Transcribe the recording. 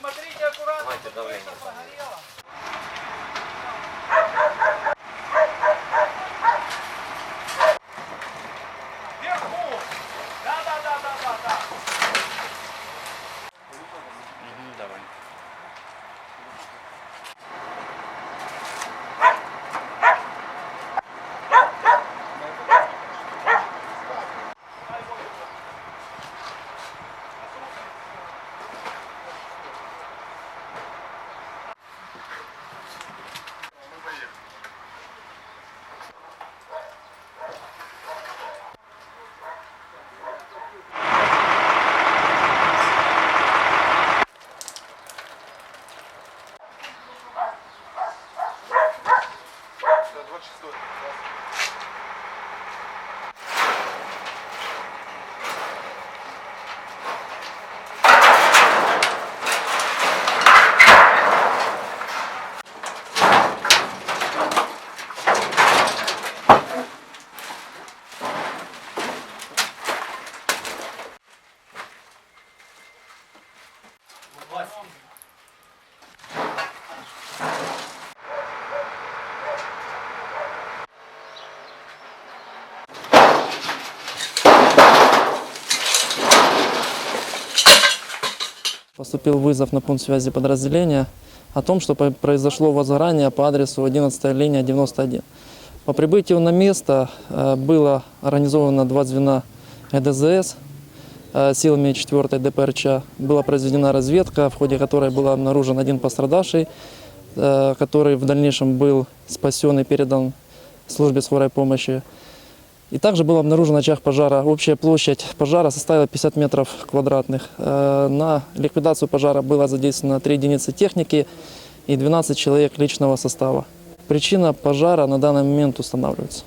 Смотрите аккуратно, Давайте, давай. погорело. she's good. What? Поступил вызов на пункт связи подразделения о том, что произошло возгорание по адресу 11 линия 91. По прибытию на место э, было организовано два звена ЭДЗС э, силами 4 ДПРЧ. Была произведена разведка, в ходе которой был обнаружен один пострадавший, э, который в дальнейшем был спасен и передан службе скорой помощи. И также был обнаружен очаг пожара. Общая площадь пожара составила 50 метров квадратных. Э, На ликвидацию пожара было задействовано 3 единицы техники и 12 человек личного состава. Причина пожара на данный момент устанавливается.